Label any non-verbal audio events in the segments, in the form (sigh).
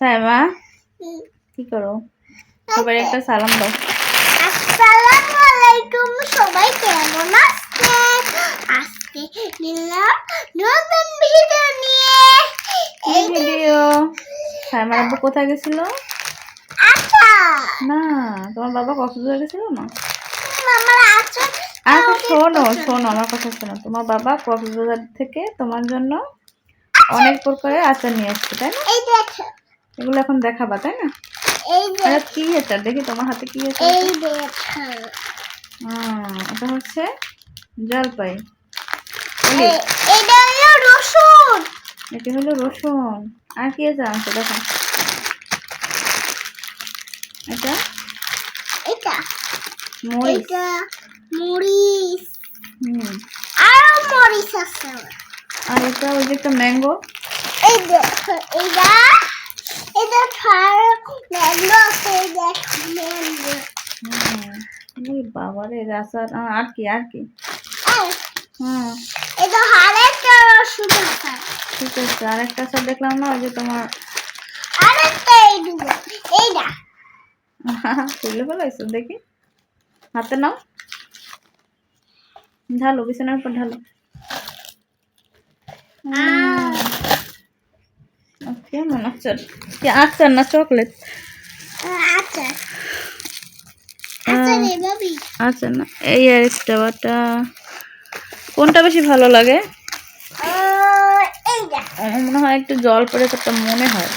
সাইমা কি করো? সবাই একটা সালাম দাও। আসসালামু আলাইকুম সবাই কেমন আছেন? আজকে নিলাম নতুন ভিডিও নিয়ে। কি ভিডিও আব্বু কোথায় গেছিল? আচ্ছা। না তোমার বাবা কক্সবাজার গেছিল না? আচ্ছা আর শোনো শোনো আমার কথা শোনো। তোমার বাবা কক্সবাজার থেকে তোমার জন্য অনেক প্রকারের আচার নিয়ে আসছে তাই না? এই এগুলো এখন দেখাবা তাই না? কি আচার দেখি তোমার হাতে কি আচার এই দেখো আহ, এটা হচ্ছে জলপাই। এটা হলো রসুন। এটা হলো রসুন। আর কি আছে দেখো? এটা? এটা। মরিচ। এটা মরিচ। হুম। আরও মরিচ আছে আর এটা ওই যে একটা ম্যাঙ্গো। এই দেখো এটা এটা খার ম্যাঙ্গো আছে দেখো ম্যাঙ্গো বাবারে আচার আহ, আর কি আর কি? হুম। এটা আরেকটা রসুন আছে। ঠিক আছে আর একটা আচার দেখলাম না ওই যে তোমার আরেকটা এই দুটো এইটা। (laughs) তুলে ফেলাইছো দেখি। হাতে নাও। ঢালো বিছানার উপর ঢালো। কেমন আচার কি আচার না চকলেট? রে বাবি আচ্ছা না। এই আর স্টাবাটা কোনটা বেশি ভালো লাগে? আমার মনে হয় একটু জল পড়ে একটা মনে হয়।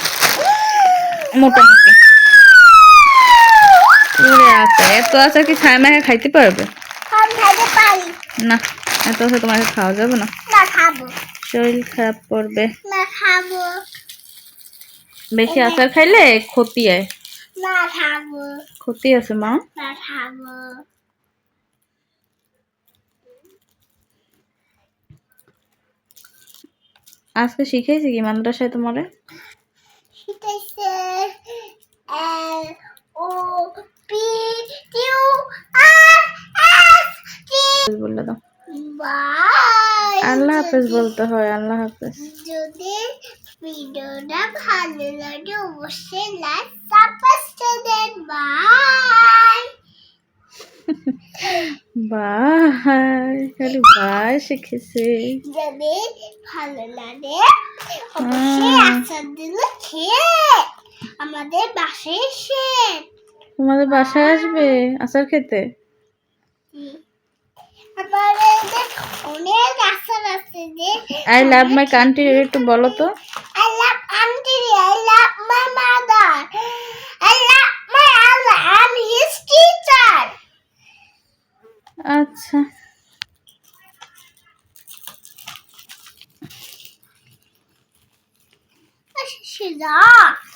মোটামুটি। আচার এত আচার কি ছায় মাখা খাইতে পারবে? না এত আচার তোমাকে খাওয়া যাবে না। না শরীর খারাপ করবে। না খাব। বেশি আচার খাইলে ক্ষতি হয় না খাব ক্ষতি আছে মা। না খাব আজকে শিখেছি কি মাদ্রাসায় তোমারে শিখাইছে এল ও পি কিউ আর এস টি বলে দাও। আল্লাহ হাফেজ বলতে হয় আল্লাহ হাফেজ। যদি ভিডিওটা ভালো লাগে অবশ্যই লাইক সাবস্ক্রাইব দেন। বাই বাই খালি বাই শিখেছে। যদি ভালো লাগে অবশ্যই হুম। আচার দিলে খেয়ে আমাদের বাসায় এসে। তোমাদের বাসায় আসবে? আচার খেতে? অনেক আচার আছে যে আই লাভ মাই কান্ট্রি একটু বলো তো I love auntie. I love my mother. I love my Allah. I'm his teacher. আচ্ছা She's off.